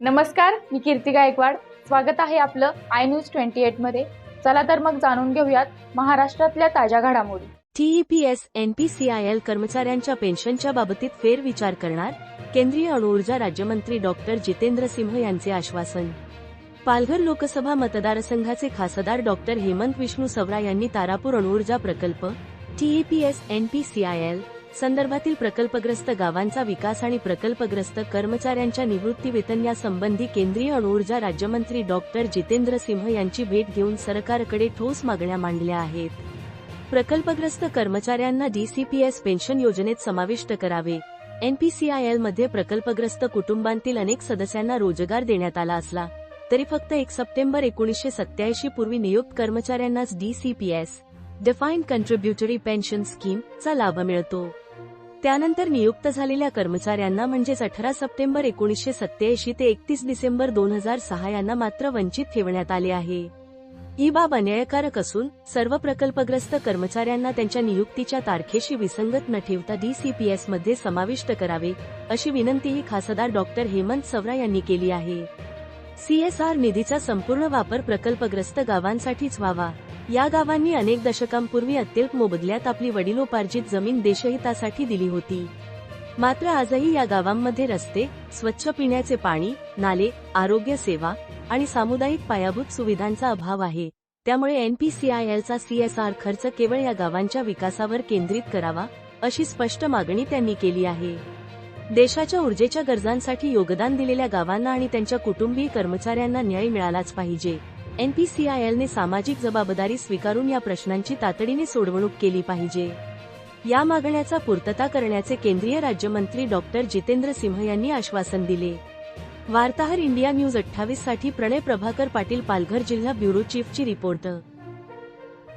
नमस्कार मी कीर्ती गायकवाड. स्वागत आहे आपलं आय न्यूज ट्वेंटी एटमध्ये. चला तर मग जाणून घेऊयात महाराष्ट्रातल्या ताज्या घडामोडी. टीईपीएस एनपीसीआयएल कर्मचाऱ्यांच्या पेन्शनच्या बाबतीत फेरविचार करणार केंद्रीय अणुऊर्जा राज्यमंत्री डॉक्टर जितेंद्र सिंह यांचे आश्वासन. पालघर लोकसभा मतदारसंघाचे खासदार डॉक्टर हेमंत विष्णू सवरा यांनी तारापूर अणुऊर्जा प्रकल्प टीईपीएस एनपीसीआयएल संदर्भातील प्रकल्पग्रस्त गावांचा विकास आणि प्रकल्पग्रस्त कर्मचाऱ्यांच्या निवृत्ती वेतन यासंबंधी केंद्रीय अणुऊर्जा राज्यमंत्री डॉक्टर जितेंद्र सिंह यांची भेट घेऊन सरकारकडे ठोस मागण्या मांडल्या आहेत. प्रकल्पग्रस्त कर्मचाऱ्यांना डीसीपीएस पेन्शन योजनेत समाविष्ट करावे. एनपीसीआयएलमध्ये प्रकल्पग्रस्त कुटुंबांतील अनेक सदस्यांना रोजगार देण्यात आला असला तरी फक्त एक सप्टेंबर एकोणीसशे सत्याऐंशी पूर्वी नियुक्त कर्मचाऱ्यांनाच DCPS defined contributory pension scheme चा लाभ मिळतो. त्यानंतर नियुक्त झालेल्या कर्मचाऱ्यांना म्हणजेच अठरा सप्टेंबर एकोणीसशे सत्याऐंशी ते एकतीस डिसेंबर दोन हजार सहा यांना मात्र वंचित ठेवण्यात आले आहे. ही बाब अन्यायकारक असून सर्व प्रकल्पग्रस्त कर्मचाऱ्यांना त्यांच्या नियुक्तीच्या तारखेशी विसंगत न ठेवता डीसीपीएसमध्ये समाविष्ट करावे अशी विनंतीही खासदार डॉक्टर हेमंत सवरा यांनी केली आहे. सीएसआर निधीचा संपूर्ण वापर प्रकल्पग्रस्त गावांसाठीच व्हावा या गावांनी अनेक दशकांपूर्वी अत्यल्प मोबदल्यात आपली वडिलोपार्जित जमीन देशहितासाठी दिली होती. मात्र आजही या गावांमध्ये रस्ते स्वच्छ पिण्याचे पाणी नाले आरोग्य सेवा आणि सामुदायिक पायाभूत सुविधांचा अभाव आहे. त्यामुळे एनपीसीआयएलचा सीएसआर खर्च केवळ या गावांच्या विकासावर केंद्रित करावा अशी स्पष्ट मागणी त्यांनी केली आहे. देशाच्या ऊर्जेच्या गरजांसाठी योगदान दिलेल्या गावांना आणि त्यांच्या कुटुंबीय कर्मचाऱ्यांना न्याय मिळालाच पाहिजे. एनपीसीआयएलने सामाजिक जबाबदारी स्वीकारून या प्रश्नांची तातडीने सोडवणूक केली पाहिजे. या मागण्याचा पूर्तता करण्याचे केंद्रीय राज्यमंत्री डॉक्टर जितेंद्र सिंह यांनी आश्वासन दिले. वार्ताहर इंडिया न्यूज अठ्ठावीससाठी प्रणय प्रभाकर पाटील पालघर जिल्हा ब्युरो चीफची रिपोर्ट